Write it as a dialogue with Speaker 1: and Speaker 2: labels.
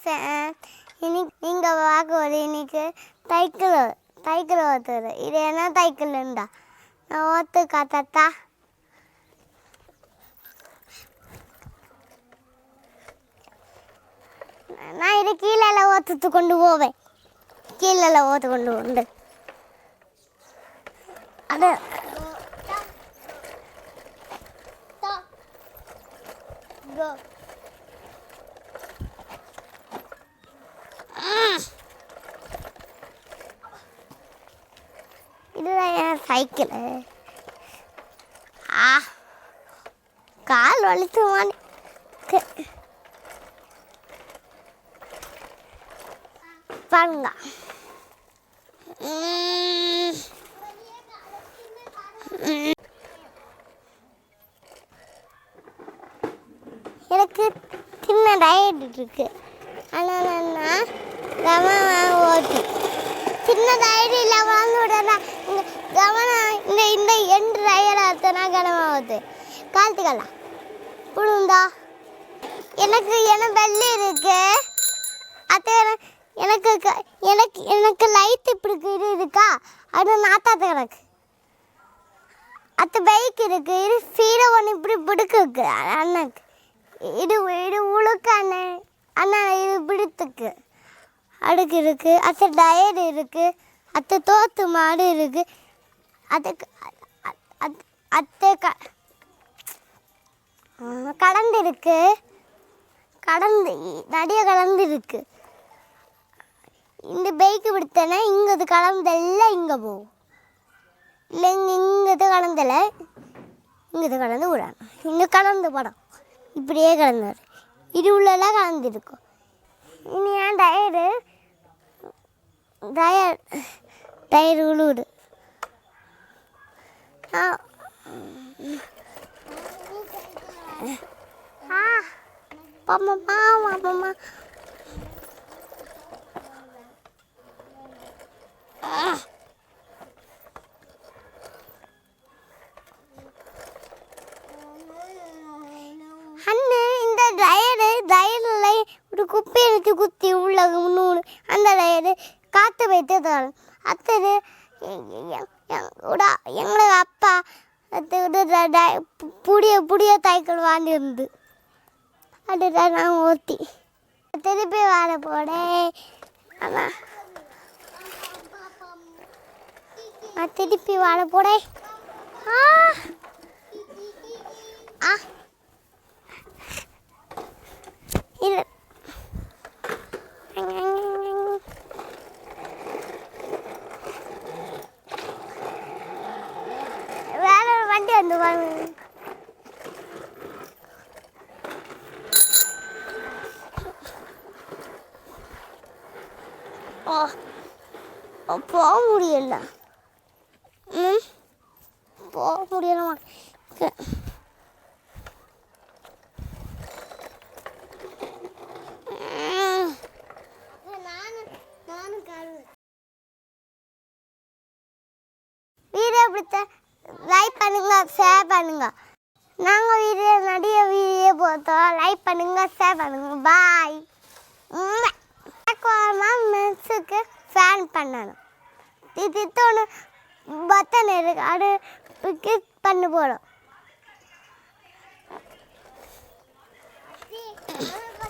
Speaker 1: Fan இன்னைக்கு நீங்கள் பார்க்க ஒரு இன்னைக்கு தைக்கல் தைக்கல் ஓத்துரு இது என்ன தைக்கலுண்டா நான் ஓத்து காத்தா நான் இது கீழே ஓத்துட்டு கொண்டு போவேன் கீழே ஓத்து கொண்டு உண்டு அது Go. சைக்கிள். ஆ கால் வலித்து பாருங்க எனக்கு சின்ன டயட் இருக்கு. ஆனால் நான் கவனம் ஓட்டி. சின்ன டயட் இல்லை வாங்க கவனம் இந்த இந்த எண்டு டயர் அத்தனா கனமாக ஆகுது புழுந்தா? எனக்கு என்ன வெள்ளை இருக்கு. அது எனக்கு க- எனக்கு எனக்கு லைட் இப்படி இது இருக்கா? அது நாத்தாத்த கிடக்கு அது பைக் இருக்கு இது ஃபீரை ஒன்று இப்படி பிடிக்கு அண்ணனுக்கு. இது இது உழுக்கு அண்ணன் அண்ணன் இது பிடித்துக்கு. அடுக்கு இருக்கு. அத்தை டயர் இருக்கு. அத்தை தோத்து மாடு இருக்கு. அதுக்கு அத்தை க கடந்திருக்கு கடந்து இருக்கு கடந்து நிறைய கலந்துருக்கு இந்த பைக்கு பிடித்தனா இங்கே இது கலந்தெல்லாம் இங்கே போகும் இல்லை இங்கே இங்கே இது கலந்தல இங்கே இது கலந்து விடணும் இங்கே கலந்து படம் இப்படியே கலந்தார் இது உள்ளெல்லாம் கலந்துருக்கும் இனி ஏன் டயரு? டயர் டயர் உழுவுடு பாமா பாமா பாமா அண்ணு இந்த டயரு டயரில் ஒரு குப்பை எடுத்து குத்தி உள்ள நூல் அந்த டயரு காற்று வைத்து தரும் அத்தது எங்களுக்கு அப்பா அது ஒரு ட- புடிய புடிய சைக்கிள் வாங்கியிருந்து அதுதான் நான் ஓட்டி திருப்பி வர போனேன் ஆனால் நான் திருப்பி வர போனேன் ஆ ஆ இது ஓ, போக முடியல. ம் போக முடியலமா வீடியோ பிடிச்ச லைக் பண்ணுங்க ஷேர் பண்ணுங்க. நாங்கள் வீடியோ நிறைய வீடியோ போட்டோம். லைக் பண்ணுங்க ஷேர் பண்ணுங்க. பாய் மென்ஸுக்கு ஃபேன் பண்ணணும். இது பத்தன் இருக்கு. அது கிளிக் பண்ண போகிறோம்